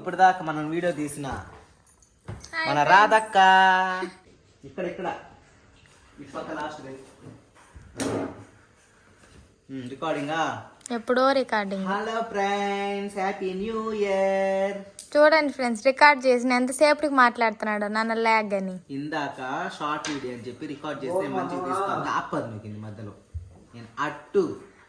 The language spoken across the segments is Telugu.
ఇప్పటిదాకా మనం వీడియో తీసిన మన రాధక్క. ఇక్కడ ఇక్కడ. లాస్ట్ రికార్డింగా ఎప్పుడో recording hello friends happy new year చూడండి ఫ్రెండ్స్ రికార్డ్ చేసిన ఎంతసేపటికి మాట్లాడుతున్నాడు నన్ను ల్యాగ్ అని. ఇందాక షార్ట్ వీడియో అని చెప్పి రికార్డ్ చేస్తే మంచిగా తీస్తాను. ఆపదు మీకు ఇంత మధ్యలో. నేను అట్టు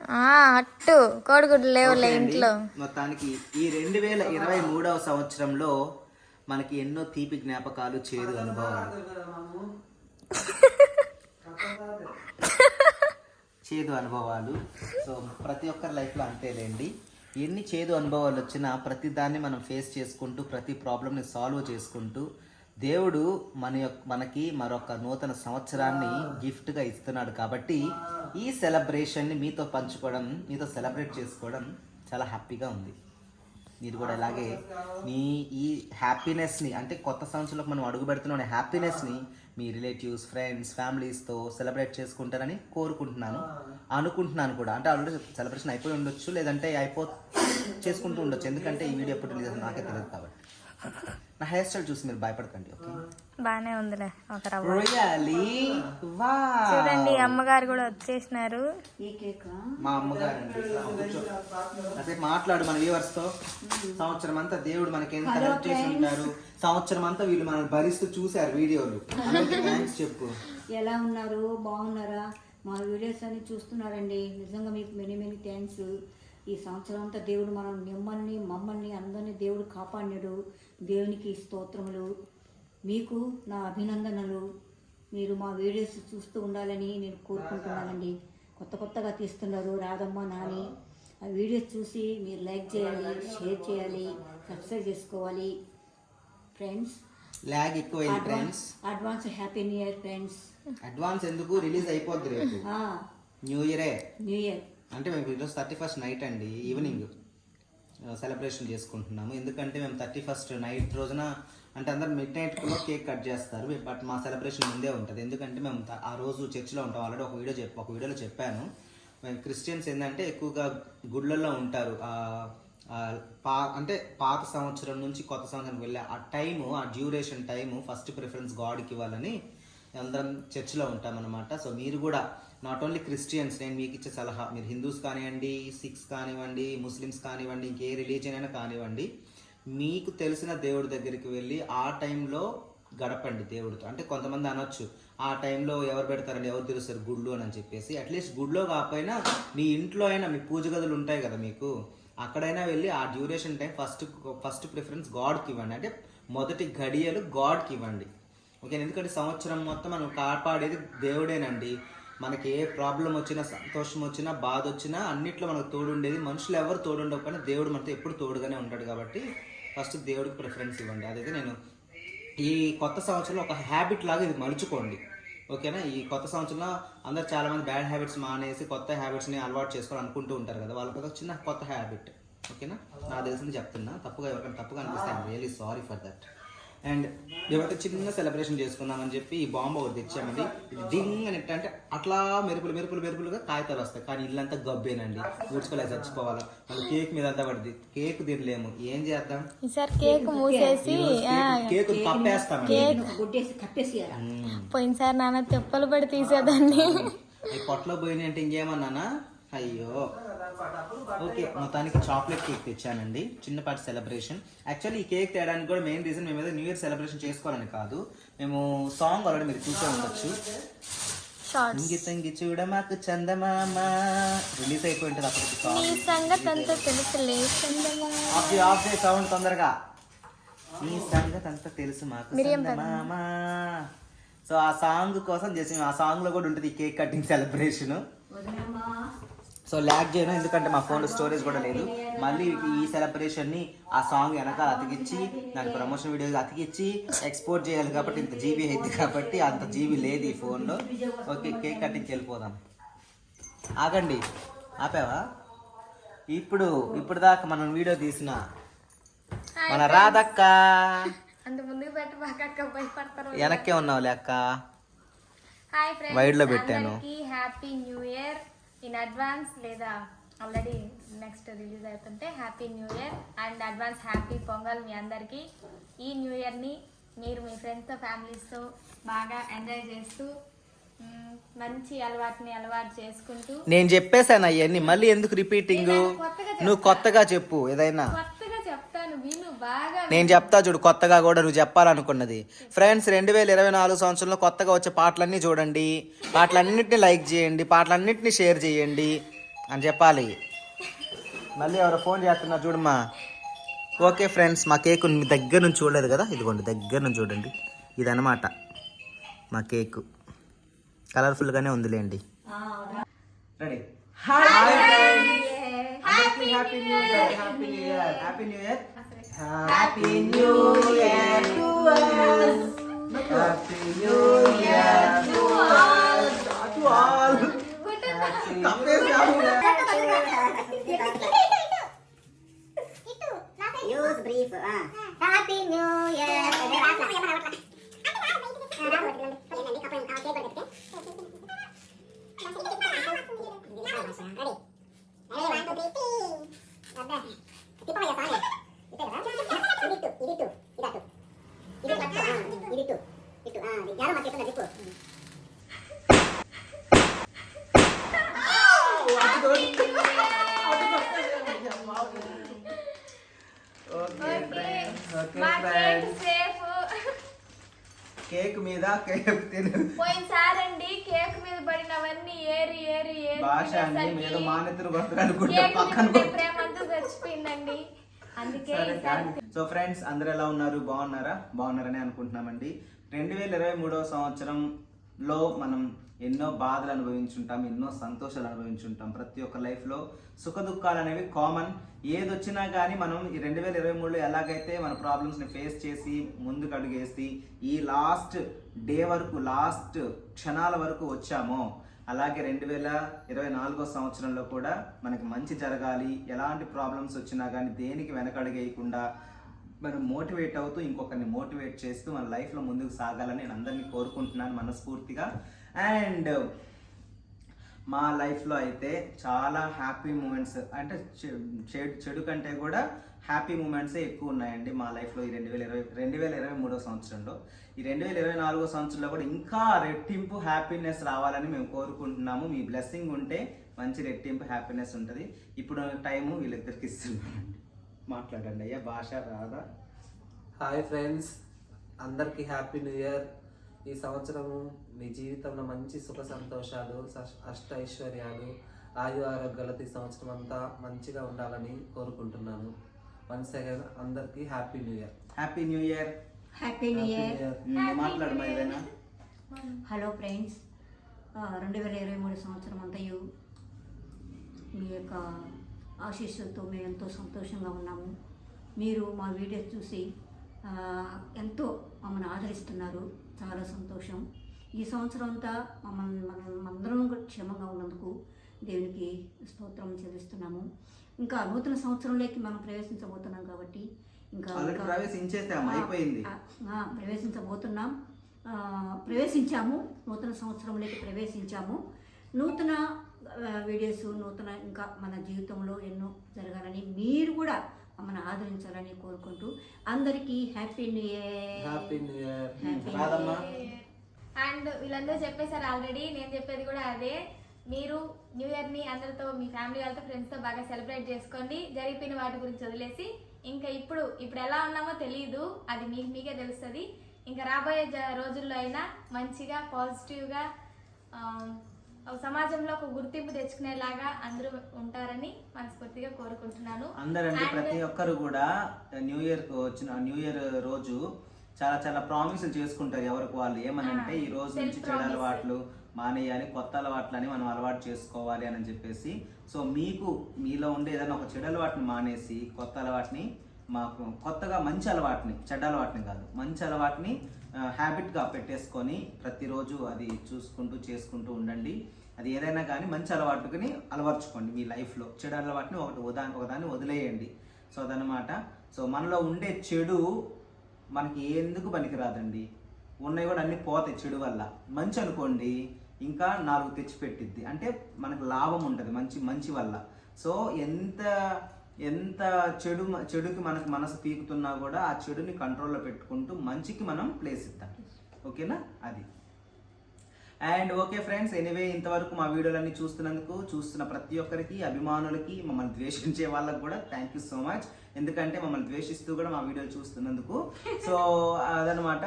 అట్టు. కోడిగుడ్లు లేవులే. ఇంట్లో. మొత్తానికి ఈ రెండు వేల ఇరవై మూడవ సంవత్సరంలో మనకి ఎన్నో తీపి జ్ఞాపకాలు చేదు అనుభవాలు. చేదు అనుభవాలు. సో ప్రతి ఒక్కరి లైఫ్లో అంతేలేండి. ఎన్ని చేదు అనుభవాలు వచ్చినా ప్రతి దాన్ని మనం ఫేస్ చేసుకుంటూ ప్రతి ప్రాబ్లమ్ని సాల్వ్ చేసుకుంటూ దేవుడు మన యొక్క మనకి మరొక నూతన సంవత్సరాన్ని గిఫ్ట్గా ఇస్తున్నాడు కాబట్టి ఈ సెలబ్రేషన్ని మీతో పంచుకోవడం మీతో సెలబ్రేట్ చేసుకోవడం చాలా హ్యాపీగా ఉంది. మీరు కూడా ఇలాగే మీ ఈ హ్యాపీనెస్ని అంటే కొత్త సంవత్సరంలో మనం అడుగు పెడుతున్న హ్యాపీనెస్ని మీ రిలేటివ్స్ ఫ్రెండ్స్ ఫ్యామిలీస్తో సెలబ్రేట్ చేసుకుంటారని కోరుకుంటున్నాను. అనుకుంటున్నాను కూడా. అంటే ఆల్రెడీ సెలబ్రేషన్ అయిపోయి ఉండొచ్చు లేదంటే అయిపో చేసుకుంటూ ఉండొచ్చు. ఎందుకంటే ఈ వీడియో ఎప్పుడు రిలీజ్ నాకే తెలియదు కాబట్టి. నా హెయిర్ స్టైల్ చూసి మీరు భయపడకండి ఓకే? బానే ఉందిలే ఒక రవ్వ. రియలీ వా చూడండి అమ్మగారు కూడా వచ్చేసినారు. మా అమ్మగారు అండి అదే మాట్లాడు మన వ్యూవర్స్తో సంవత్సరం అంతా దేవుడు మనకి ఎంత హెల్ప్ చేసి ఉంటారు సంవత్సరం అంతా వీళ్ళు మనల్ని భరిస్తూ చూశారు వీడియోలు. థ్యాంక్స్ చెప్పు. ఎలా ఉన్నారు? బాగున్నారా? మా వీడియోస్ అన్ని చూస్తున్నారండి. నిజంగా మీకు మెనీ మెనీ థ్యాంక్స్ ఈ సంవత్సరం అంతా దేవుడు మనం మిమ్మల్ని మమ్మల్ని అందరినీ దేవుడు కాపాడినాడు. దేవునికి స్తోత్రములు. మీకు నా అభినందనలు. మీరు మా వీడియోస్ చూస్తూ ఉండాలని నేను కోరుకుంటున్నానండి. కొత్త కొత్తగా తీస్తున్నారు రాధమ్మ నాని. ఆ వీడియోస్ చూసి మీరు లైక్ చేయాలి షేర్ చేయాలి సబ్స్క్రైబ్ చేసుకోవాలి. ఫ్రెండ్స్ లాగ్ ఎక్కువైంది friends. Advance happy new year friends. Advance ఎందుకు? రిలీజ్ అయిపోద్ది రేపు. న్యూ ఇయరే. New year. అంటే మేము ఈరోజు థర్టీ ఫస్ట్ నైట్ అండి ఈవినింగ్ సెలబ్రేషన్ చేసుకుంటున్నాము. ఎందుకంటే మేము థర్టీ ఫస్ట్ నైట్ రోజున అంటే అందరు మిడ్ నైట్ కూడా కేక్ కట్ చేస్తారు బట్ మా సెలబ్రేషన్ ముందే ఉంటుంది. ఎందుకంటే మేము ఆ రోజు చర్చిలో ఉంటాం ఆల్రెడీ ఒక వీడియో చెప్ప ఒక వీడియోలో చెప్పాను. మేము క్రిస్టియన్స్ ఏంటంటే ఎక్కువగా గుళ్ళల్లో ఉంటారు. పా అంటే పాత సంవత్సరం నుంచి కొత్త సంవత్సరం వెళ్ళే ఆ టైము ఆ డ్యూరేషన్ టైము ఫస్ట్ ప్రిఫరెన్స్ గాడ్కి ఇవ్వాలని అందరం చర్చిలో ఉంటాం సో మీరు కూడా నాట్ ఓన్లీ క్రిస్టియన్స్ నేను మీకు ఇచ్చే సలహా మీరు హిందూస్ కానివ్వండి సిక్స్ కానివ్వండి ముస్లిమ్స్ కానివ్వండి ఇంకే రిలీజియన్ అయినా కానివ్వండి మీకు తెలిసిన దేవుడి దగ్గరికి వెళ్ళి ఆ టైంలో గడపండి దేవుడితో. అంటే కొంతమంది అనొచ్చు ఆ టైంలో ఎవరు పెడతారండి ఎవరు తెలుస్తారు గుళ్ళు అని చెప్పేసి. అట్లీస్ట్ గుడిలో కాకపోయినా మీ ఇంట్లో అయినా మీ పూజ గదులు ఉంటాయి కదా మీకు అక్కడైనా వెళ్ళి ఆ duration time first first preference గాడ్కి ఇవ్వండి. అంటే మొదటి గడియలు గాడ్కి ఇవ్వండి. ఓకే ఎందుకంటే సంవత్సరం మొత్తం మనం కాపాడేది దేవుడేనండి. మనకి ఏ ప్రాబ్లం వచ్చినా సంతోషం వచ్చినా బాధ వచ్చినా అన్నిట్లో మనకు తోడుండేది మనుషులు ఎవరు తోడుండకపోయినా దేవుడు మనతో ఎప్పుడు తోడుగానే ఉంటాడు కాబట్టి ఫస్ట్ దేవుడికి ప్రిఫరెన్స్ ఇవ్వండి. అదైతే నేను ఈ కొత్త సంవత్సరంలో ఒక హ్యాబిట్ లాగా ఇది మలుచుకోండి. ఓకేనా? ఈ కొత్త సంవత్సరంలో అందరు చాలామంది బ్యాడ్ హ్యాబిట్స్ మానేసి కొత్త హ్యాబిట్స్ని అలవాటు చేసుకోవాలి అనుకుంటూ ఉంటారు కదా. వాళ్ళకి ఒక చిన్న కొత్త హ్యాబిట్ ఓకేనా? నాకు తెలిసింది చెప్తున్నా. తప్పుగా ఎవరికైనా తప్పుగా అనిపిస్తే I'm really sorry for that and మేమైతే చిన్న సెలబ్రేషన్ చేసుకుందామని చెప్పి ఈ బాంబు ఒకటి తెచ్చామండి. ఇది డింగ్ అని అంటే అట్లా మెరుపులు మెరుపులు మెరుపులుగా కాగితాలు వస్తాయి. కానీ ఇల్లంతా గబ్బేనండి. ఊడ్చుకోలేదు చచ్చిపోవాలి. మళ్ళీ కేక్ మీద అంతా పడుతుంది కేక్ తినలేము. ఏం చేద్దాం? ఈసారి కేక్ మూసేసి కేక్ మ్మ్. పోయినసారి నాన్న తెప్పలు పడి తీసేదాన్ని ఈ పొట్టలో పోయినాయి అంటే ఇంకేమన్నానా? అయ్యో. ఓకే మొత్తానికి చాక్లెట్ కేక్ తెచ్చానండి. చిన్నపాటి సెలబ్రేషన్. యాక్చువల్లీ ఈ కేక్ తేయడానికి కూడా మెయిన్ రీజన్ మేము ఏదో న్యూ ఇయర్ సెలబ్రేషన్ చేసుకోవాలని కాదు. మేము సాంగ్ ఆల్రెడీ మీరు చూసే ఉండొచ్చు. షార్ట్స్ ఇంగి తంగి చూడ మాకు చందమామ. రిలీజ్ అయిపోయి ఉంటుంది అప్పటికి సాంగ్ సౌండ్ తొందరగా. నీ సంగతి అంతా తెలుసు మాకు చందమామ. సో ఆ సాంగ్ కోసం చేసి ఆ సాంగ్లో కూడా ఉంటుంది ఈ cake cutting celebration. So lag చేయను ఎందుకంటే మా ఫోన్లో స్టోరేజ్ కూడా లేదు. మళ్ళీ ఈ సెలబ్రేషన్ని ఆ సాంగ్ వెనకాల అతికిచ్చి దాని ప్రమోషన్ వీడియో అతికిచ్చి ఎక్స్పోర్ట్ చేయాలి కాబట్టి ఇంత జీబీ అయింది కాబట్టి అంత జీబీ లేదు ఈ ఫోన్లో ఓకే కేక్ కటింగ్కి వెళ్ళిపోదాం. ఆగండి. ఆపావా? ఇప్పుడు ఇప్పుడు దాకా మనం వీడియో తీసిన మన రాధక్క. వెనక్కే ఉన్నావు లెక్క ఫ్రెండ్స్ Wide లో పెట్టాను. Happy new year in advance లేదా ఆల్రెడీ నెక్స్ట్ రిలీజ్ అవుతుంటే happy new year and advance happy Pongal మీ అందరికీ. ఈ న్యూ ఇయర్ని మీరు మీ ఫ్రెండ్స్తో ఫ్యామిలీస్తో బాగా ఎంజాయ్ చేస్తూ మంచి అలవాటుని అలవాటు చేసుకుంటూ. నేను చెప్పేశాను అవన్నీ మళ్ళీ ఎందుకు రిపీటింగ్ నువ్వు కొత్తగా చెప్పు ఏదైనా. చెప్తాను విను బాగా నేను చెప్తా చూడు కొత్తగా కూడా నువ్వు చెప్పాలనుకున్నది. ఫ్రెండ్స్ రెండు వేల ఇరవై నాలుగు సంవత్సరంలో కొత్తగా వచ్చే పాటలన్నీ చూడండి. పాటలన్నింటినీ లైక్ చేయండి పాటలన్నింటినీ షేర్ చేయండి అని చెప్పాలి. మళ్ళీ ఎవరో ఫోన్ చేస్తున్నారు చూడమ్మా. ఓకే ఫ్రెండ్స్ మా కేక్ మీ దగ్గర నుంచి చూడలేదు కదా? ఇదిగోండి దగ్గర నుంచి చూడండి. ఇదన్నమాట మా కేక్. కలర్ఫుల్గానే ఉందిలేండి. Ready happy happy new year happy new year happy new year happy new year to us happy new year to us to all Use brief. Ah. Happy New cake మీద కేక్ తిను. పోయినసారండి కేక్ మీద పడినవన్నీ ఏరి ఏరి ఏరి భాష అండి మీద మానెత్తురు అనుకుంటే కేక్ పక్కన ప్రేమ అంతా చచ్చిపోయిందండి. అందుకే సో ఫ్రెండ్స్ అందరు ఎలా ఉన్నారు? బాగున్నారా? బాగున్నారని అనుకుంటున్నామండి. రెండు వేల ఇరవై మూడవ సంవత్సరంలో మనం ఎన్నో బాధలు అనుభవించుంటాం ఎన్నో సంతోషాలు అనుభవించుంటాం. ప్రతి ఒక్క లైఫ్లో సుఖ దుఃఖాలు అనేవి కామన్ ఏది వచ్చినా కానీ మనం ఈ రెండు వేల ఇరవై మూడులో ఎలాగైతే మన ప్రాబ్లమ్స్ని ఫేస్ చేసి ముందుకు అడుగేసి ఈ లాస్ట్ డే వరకు లాస్ట్ క్షణాల వరకు వచ్చామో అలాగే రెండు వేల ఇరవై నాలుగో సంవత్సరంలో కూడా మనకి మంచి జరగాలి. ఎలాంటి ప్రాబ్లమ్స్ వచ్చినా కానీ దేనికి వెనకడుగేయకుండా మనం మోటివేట్ అవుతూ ఇంకొకరిని మోటివేట్ చేస్తూ మన లైఫ్లో ముందుకు సాగాలని నేను అందరినీ కోరుకుంటున్నాను మనస్ఫూర్తిగా. అండ్ మా లైఫ్లో అయితే చాలా హ్యాపీ మూమెంట్స్ అంటే చెడు చెడు కంటే కూడా హ్యాపీ మూమెంట్సే ఎక్కువ ఉన్నాయండి మా లైఫ్లో ఈ రెండు వేల ఇరవై రెండు వేల ఇరవై మూడో సంవత్సరంలో. ఈ రెండు వేల ఇరవై నాలుగో సంవత్సరంలో కూడా ఇంకా రెట్టింపు హ్యాపీనెస్ రావాలని మేము కోరుకుంటున్నాము. మీ బ్లెస్సింగ్ ఉంటే మంచి రెట్టింపు హ్యాపీనెస్ ఉంటుంది. ఇప్పుడు టైము వీళ్ళిద్దరికి ఇస్తున్నాను మాట్లాడండి అయ్యా భాష రాదా హాయ్ ఫ్రెండ్స్ అందరికీ హ్యాపీ న్యూ ఇయర్. ఈ సంవత్సరము మీ జీవితంలో మంచి సుఖ సంతోషాలు అష్ట ఐశ్వర్యాలు ఆయు ఆరోగ్యాలతో ఈ సంవత్సరం అంతా మంచిగా ఉండాలని కోరుకుంటున్నాను. వన్స్ అగైన్ అందరికీ happy new year happy new year happy new year మాట్లాడమా ఏదైనా? హలో ఫ్రెండ్స్ రెండు వేల ఇరవై మూడు సంవత్సరం అంతయు మీ యొక్క ఆశీస్సులతో మేము ఎంతో సంతోషంగా ఉన్నాము. మీరు మా వీడియోస్ చూసి ఎంతో మమ్మల్ని ఆదరిస్తున్నారు. చాలా సంతోషం. ఈ సంవత్సరం అంతా మమ్మల్ని మనం అందరం క్షేమంగా ఉన్నందుకు దేవునికి స్తోత్రం చెల్లిస్తున్నాము. ఇంకా నూతన సంవత్సరంలోకి మనం ప్రవేశించబోతున్నాం కాబట్టి ఇంకా ప్రవేశించబోతున్నాం. ఆ, ప్రవేశించాము నూతన సంవత్సరంలోకి ప్రవేశించాము. నూతన వీడియోస్ నూతన ఇంకా మన జీవితంలో ఎన్నో జరగాలని మీరు కూడా మమ్మల్ని ఆదరించాలని కోరుకుంటూ అందరికీ happy new year. Happy new year. And వీళ్ళందరూ చెప్పేశారు ఆల్రెడీ నేను చెప్పేది కూడా అదే. మీరు న్యూ ఇయర్ని అందరితో మీ ఫ్యామిలీ వాళ్ళతో ఫ్రెండ్స్తో బాగా సెలబ్రేట్ చేసుకోండి. జరిగిపోయిన వాటి గురించి వదిలేసి ఇంకా ఇప్పుడు ఇప్పుడు ఎలా ఉన్నామో తెలియదు అది మీకు మీకే తెలుస్తుంది. ఇంకా రాబోయే రోజుల్లో అయినా మంచిగా పాజిటివ్గా సమాజంలో ఒక గుర్తింపు తెచ్చుకునేలాగా అందరూ ఉంటారని మనస్ఫూర్తిగా కోరుకుంటున్నాను. And- ప్రతి ఒక్కరు కూడా న్యూ ఇయర్ వచ్చిన న్యూ ఇయర్ రోజు చాలా చాలా ప్రామిసులు చేసుకుంటారు ఎవరికి వాళ్ళు. ఏమనంటే ఈ రోజు నుంచి చెడు. అలవాట్లు మానేయాలి కొత్త అలవాట్లు అని మనం అలవాటు చేసుకోవాలి అని చెప్పేసి. సో మీకు మీలో ఉండే ఏదైనా ఒక చెడు అలవాటుని మానేసి కొత్త అలవాటుని మాకు కొత్తగా మంచి అలవాటుని చెడ్డ అలవాటుని కాదు మంచి అలవాటుని హ్యాబిట్గా పెట్టేసుకొని ప్రతిరోజు అది చూసుకుంటూ చేసుకుంటూ ఉండండి. అది ఏదైనా కానీ మంచి అలవాటుని అలవర్చుకోండి మీ లైఫ్లో. చెడు అలవాటుని ఒకటి ఉదా ఒకదాన్ని వదిలేయండి. సో అదనమాట. సో మనలో ఉండే చెడు మనకి ఎందుకు పనికిరాదండి? ఉన్నవి కూడా అన్ని పోతాయి చెడు వల్ల. మంచి అనుకోండి ఇంకా నాలుగు తెచ్చి పెట్టిద్ది అంటే మనకు లాభం ఉంటుంది మంచి మంచి వల్ల. సో ఎంత ఎంత చెడు చెడుకి మనకు మనసు పీకుతున్నా కూడా ఆ చెడుని కంట్రోల్లో పెట్టుకుంటూ మంచికి మనం ప్లేస్ ఇద్దాం. ఓకేనా? అది. అండ్ ఓకే ఫ్రెండ్స్ ఎనీవే ఇంతవరకు మా వీడియోలన్నీ చూస్తున్నందుకు చూస్తున్న ప్రతి ఒక్కరికి అభిమానులకి మమ్మల్ని ద్వేషించే వాళ్ళకి కూడా థ్యాంక్ యూ సో మచ్ ఎందుకంటే మమ్మల్ని ద్వేషిస్తూ కూడా మా వీడియోలు చూస్తున్నందుకు. సో అదనమాట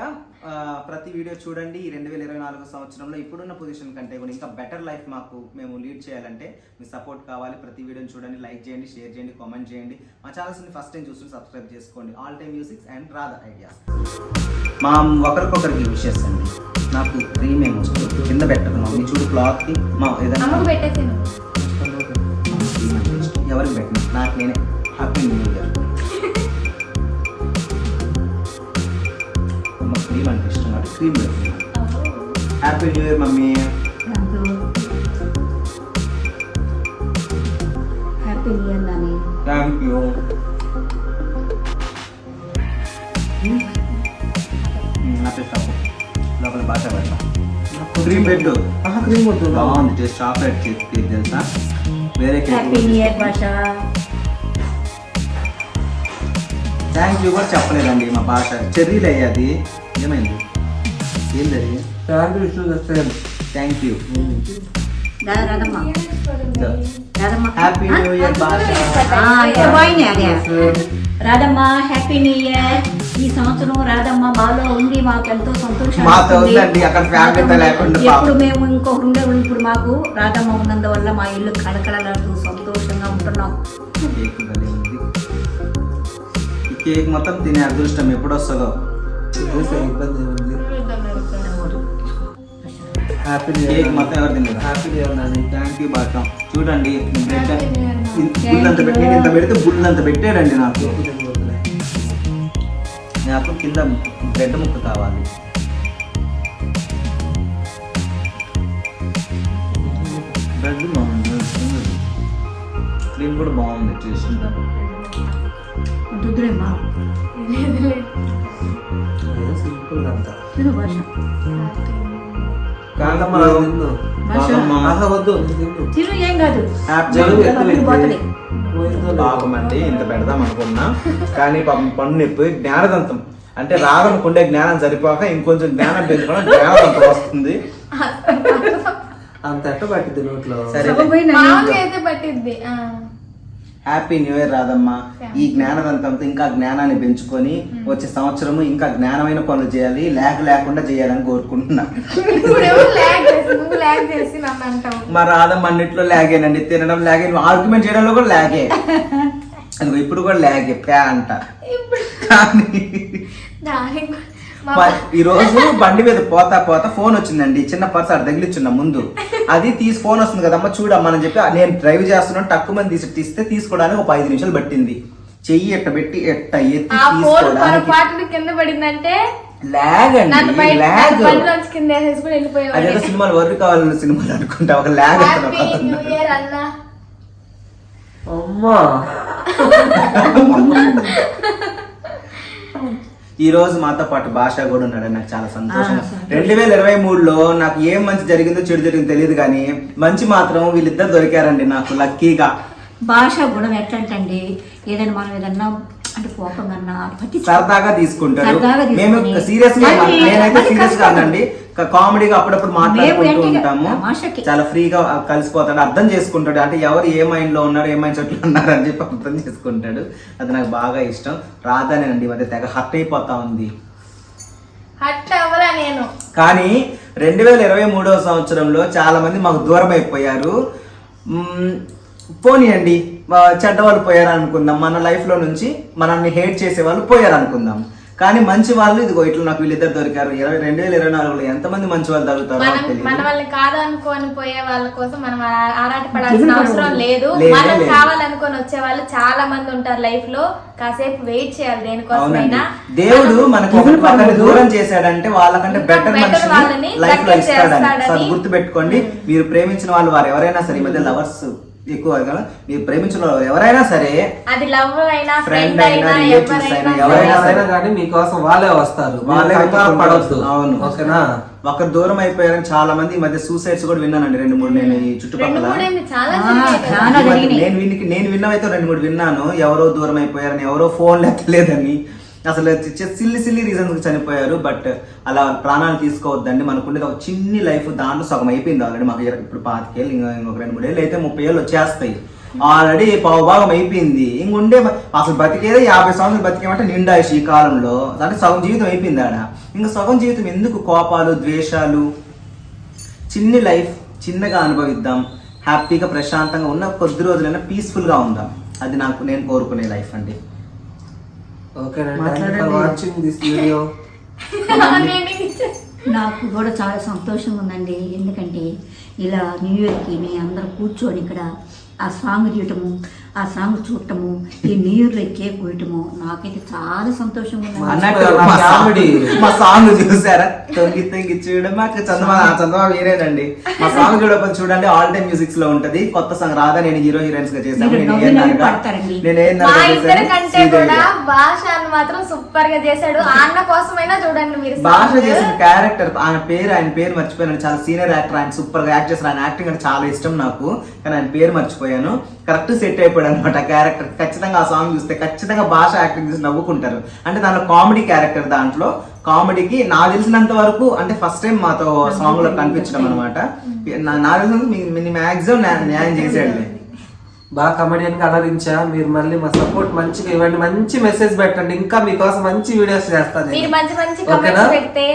ప్రతి వీడియో చూడండి ఈ రెండు వేల ఇరవై నాలుగు సంవత్సరంలో ఇప్పుడున్న పొజిషన్ కంటే కూడా ఇంకా బెటర్ లైఫ్ మాకు మేము లీడ్ చేయాలంటే మీ సపోర్ట్ కావాలి. ప్రతి వీడియోని చూడండి లైక్ చేయండి షేర్ చేయండి కామెంట్ చేయండి. మా ఛానల్స్ని ఫస్ట్ టైం చూస్తుంటే సబ్స్క్రైబ్ చేసుకోండి. All time musics and Radha ideas. మా ఒకరికొకరికి విషెస్ అండి నాకు క్రీమ్ ఏమో వస్తుంది? కింద పెట్టుకున్నాం మీ చూడు క్లాత్కి మా ఏదైనా ఎవరికి పెట్టిన? నాకు నేనే. హ్యాపీ న్యూ ఇయర్ మా క్రీమ్ అంటే ఇష్టం కాబట్టి క్రీమ్ పెట్టుకున్నాను happy new year mummy happy new year Nani thank you నా పెట్టాము లోపల భాష పెడతాం క్రీమ్ పెట్టు క్రీమ్ వద్దు బాగుంది టేస్ట్ చాక్లెట్ కేక్ తెలుసా వేరే హ్యాపీ కేక్ న్యూ ఇయర్ భాష థ్యాంక్ యూ కూడా చెప్పలేదండి మా భాష. చెర్రీలు అయ్యాది. ఏమైంది? ఏంది అది? Thank you thank you Radha Radhamma రాధమ్మ happy new year Radhamma happy new year ఈ సంవత్సరం రాధమ్మ మాలో ఉంది మాకు ఎంతో సంతోషం. ఎప్పుడు మేము ఇంకొకరు ఉండే ఇప్పుడు మాకు రాధమ్మ ఉన్నందువల్ల మా ఇల్లు కళకళలాడుతూ సంతోషంగా ఉంటున్నాం. కేక్ మొత్తం తినే అదృష్టం ఎప్పుడు వస్తుందో చేసే ఇబ్బంది ఏముంది హ్యాపీ కేక్ మొత్తం ఎవరు తినలేదు. Happy new year Nani. Thank you బాట చూడండి బ్రెడ్. బుల్లంత పెట్టి నేను. ఇంత పెడితే బుల్లంత పెట్టాడండి నాకు. నాకు కింద బ్రెడ్ ముక్క కావాలి. బ్రెడ్ బాగుంది క్రీమ్ కూడా బాగుంది టేస్ట్. దుద్దురేమ్మా ఏదో సింపుల్ అంతా తిను భాష కాదమ్మా. తిన్ను కాదమ్మా. ఆహా వద్దు. నేను తిన్ను తిను ఏం కాదు. హ్యాపీ జలుబు జలుబు ఎక్కువైంది. పోతలే. పోయిందో లేదో. పాపం అండి ఇంత పెడదాం అనుకున్నా. కానీ పాపం పన్ను నొప్పి జ్ఞానదంతం. అంటే రాదనుకుండే జ్ఞానం సరిపోక ఇంకొంచెం జ్ఞానం పెంచుకోవడం జ్ఞానదంతం వస్తుంది. అంత ఎట్ట పట్టింది నోట్లో? సరే. సగం పోయింది మామూలుగా అయితే పట్టిద్ది ఆ. హ్యాపీ న్యూ ఇయర్ రాదమ్మ. ఈ జ్ఞానదంతంతో ఇంకా జ్ఞానాన్ని పెంచుకొని వచ్చే సంవత్సరము ఇంకా జ్ఞానమైన పనులు చేయాలి లేక లేకుండా చేయాలని కోరుకుంటున్నా. మా రాధమ్మ అన్నిట్లో లాగేనండి తినడం లాగే ఆర్గ్యుమెంట్ చేయడంలో కూడా లాగే అదిగో ఇప్పుడు కూడా లాగే ప్యా అంట. కానీ ఈ రోజు బండి మీద పోతా పోతా ఫోన్ వచ్చిందండి. చిన్న పర్స్ అక్కడ తగిలిచ్చున్నా ముందు. అది తీసి ఫోన్ వస్తుంది కదమ్మా చూడమ్మా అని చెప్పి నేను డ్రైవ్ చేస్తున్నాను తక్కువ మంది తీసి తీస్తే తీసుకోవడానికి ఒక ఐదు నిమిషాలు పట్టింది. చెయ్యి ఎట్ట పెట్టి ఎట్ట ఎత్తి తీసుకోవడానికి కింద పడిందంటే లాగ్ అండి అదేదో సినిమాలు వర్క్ కావాలన్న సినిమాలు అనుకుంటా ఒక లాగ్ అన్నా. అమ్మా. ఈ రోజు మాతో పాటు భాష కూడా ఉన్నాడు నాకు చాలా సంతోషం. రెండు వేల ఇరవై మూడులో నాకు ఏం మంచి జరిగిందో చెడు జరిగిందో తెలియదు కానీ మంచి మాత్రం వీళ్ళిద్దరు దొరికారండి నాకు లక్కీగా భాష గుణం ఎట్లంటండి ఏదైనా మనం ఏదన్నా అంటే కోపం అన్నా సరదాగా తీసుకుంటాడు సరదాగా మేము. సీరియస్గా నేనైతే సీరియస్. కాదండి కామెడీగా అప్పుడప్పుడు మాట్లాడుకుంటూ ఉంటాము. చాలా ఫ్రీగా కలిసిపోతాడు అర్థం చేసుకుంటాడు. అంటే ఎవరు ఏ మైండ్లో ఉన్నారు ఏ మైండ్ సెట్ ఉన్నారు అని చెప్పి అర్థం చేసుకుంటాడు. అది నాకు బాగా ఇష్టం. రాధానేనండి మధ్య తెగ హర్ట్ అయిపోతా ఉంది. హట్ అవ్వలా నేను. కానీ రెండు వేల ఇరవై మూడవ సంవత్సరంలో చాలా మంది మాకు దూరం అయిపోయారు. పోనీయండి. చెడ్డవాళ్ళు పోయారు అనుకుందాం మన లైఫ్లో నుంచి మనల్ని హేట్ చేసే వాళ్ళు పోయారు అనుకుందాం కానీ మంచి వాళ్ళు ఇదిగో ఇట్లా నాకు వీళ్ళిద్దరు దొరికారు. ఇరవై రెండు వేల ఇరవై నాలుగులో ఎంతమంది మంచి వాళ్ళు దొరుకుతారో మనం వాళ్ళని కాదనుకొని పోయే వాళ్ళ కోసం మనం ఆరాటపడాల్సిన అవసరం లేదు. మనం. కావాలనుకొని వచ్చే వాళ్ళు చాలా మంది ఉంటారు లైఫ్లో. కాసేపు వెయిట్ చేయాలి దేనికోసమైనా. దేవుడు మనకు ఒకరిని. దూరం చేశాడంటే వాళ్ళకంటే బెటర్ మనిషిని లైఫ్లో ఇస్తాడని. గుర్తు పెట్టుకోండి మీరు ప్రేమించిన వాళ్ళు వారు ఎవరైనా సరే ఈ మధ్య లవర్స్ ఎక్కువ మీరు ప్రేమించిన ఎవరైనా సరే అది లవ్ అయినా ఫ్రెండ్ అయినా, ఎవరైనా సరే. కానీ మీకోసం వాళ్ళే వస్తారు. వాళ్ళే పడవద్దు అవును. ఓకేనా? ఒకరు దూరం అయిపోయారని చాలా మంది ఈ మధ్య సూసైడ్స్ కూడా విన్నానండి. రెండు మూడు నేను ఈ చుట్టుపక్కల. నేను నేను విన్నవైతే రెండు మూడు విన్నాను. ఎవరో దూరం అయిపోయారని ఎవరో ఫోన్ ఎత్తలేదని అసలు సిల్లి సిల్లి రీజన్స్ చనిపోయారు బట్ అలా ప్రాణాలు తీసుకోవద్దండి మనకుండేది. ఒక చిన్ని లైఫ్ దాంట్లో సగం అయిపోయింది ఆల్రెడీ మాకు ఇప్పుడు పాతికేళ్ళు ఇంకా ఇంకొక రెండు మూడు ఏళ్ళు అయితే ముప్పై ఏళ్ళు వచ్చేస్తాయి. ఆల్రెడీ పావుభాగం అయిపోయింది. ఇంకొండే అసలు బతికేదే యాభై సంవత్సరాలు బతికేమంటే నిండాయిష్ ఈ కాలంలో. అంటే సగం జీవితం అయిపోయింది ఆడ. ఇంకా సగం జీవితం ఎందుకు? కోపాలు ద్వేషాలు? చిన్ని లైఫ్ చిన్నగా అనుభవిద్దాం. హ్యాపీగా ప్రశాంతంగా ఉన్న కొద్ది రోజులైనా పీస్ఫుల్గా ఉందాం. అది నాకు నేను కోరుకునే లైఫ్ అండి. Watching this video. నాకు కూడా చాలా సంతోషంగా ఉందండి. ఎందుకంటే ఇలా న్యూ ఇయర్కి మీ అందరూ కూర్చొని ఇక్కడ ఆ సాంగ్ తీయటము ఆ సాంగ్ చూడటము ఈ న్యూ ఇయర్లో కేక్ కోయటము నాకైతే చాలా సంతోషంగా మా. సాంగ్ మా సాంగ్ చూసారా? తొంగి తొంగి చూడ మాకు చందమా ఆ చందమా వేరేనండి మా సాంగ్ చూడకపోతే చూడండి ఆల్ టైమ్ మ్యూజిక్స్లో ఉంటది. కొత్త సాంగ్ రాదా నేను హీరో హీరోయిన్స్గా చేశాను. నేను ఏం మాత్రం సూపర్గా చేశాడు. ఆ అన్న కోసమైనా చూడండి మీరు భాష. చేసిన క్యారెక్టర్ ఆయన పేరు ఆయన పేరు మర్చిపోయాను. చాలా సీనియర్ యాక్టర్ ఆయన సూపర్గా యాక్ట్ చేస్తారు ఆయన యాక్టింగ్ అంటే చాలా ఇష్టం నాకు. కానీ ఆయన పేరు మర్చిపోయాను. కరెక్ట్ సెట్ అయిపోయాడు అనమాట క్యారెక్టర్. ఖచ్చితంగా ఆ సాంగ్ చూస్తే ఖచ్చితంగా భాష యాక్టింగ్ చూసి నవ్వుకుంటారు. అంటే దాంట్లో కామెడీ క్యారెక్టర్ దాంట్లో. కామెడీకి నాకు తెలిసినంత వరకు అంటే ఫస్ట్ టైం మాతో సాంగ్లో కనిపించడం అనమాట నాకు తెలిసినంత మాక్సిమం న్యాయం చేసాడు బాగా కమెడియన్గా అలరించా మీరు మళ్ళీ మా సపోర్ట్ మంచిగా ఇవ్వండి. మంచి మెసేజ్ పెట్టండి. ఇంకా మీకోసం మంచి వీడియోస్ చేస్తాను మీరు. మంచి మంచి? కమెంట్స్ పెడితే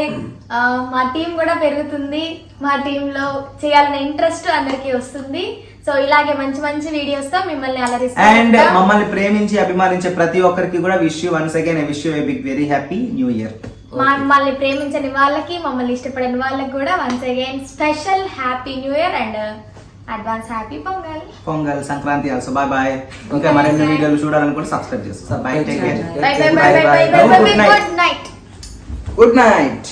మా టీం కూడా పెరుగుతుంది. మా టీం లో చేయాలనే ఇంట్రెస్ట్ అందరికీ వస్తుంది. సో ఇలాగే మంచి మంచి వీడియోస్తో మిమ్మల్ని అండ్ అలరిస్తాం మమ్మల్ని ప్రేమించి అభిమానించే ప్రతి ఒక్కరికి కూడా wish you once again wish you big very happy new year మమ్మల్ని ప్రేమించని వాళ్ళకి మమ్మల్ని ఇష్టపడని వాళ్ళకి కూడా once again special happy new year and advance happy Pongal Pongal Sankranti also bye bye ఇంకా మరిన్ని వీడియోలు చూడాలనుకుంటే సబ్స్క్రైబ్ చేసుకోండి bye take care bye bye bye bye bye bye. Good night good night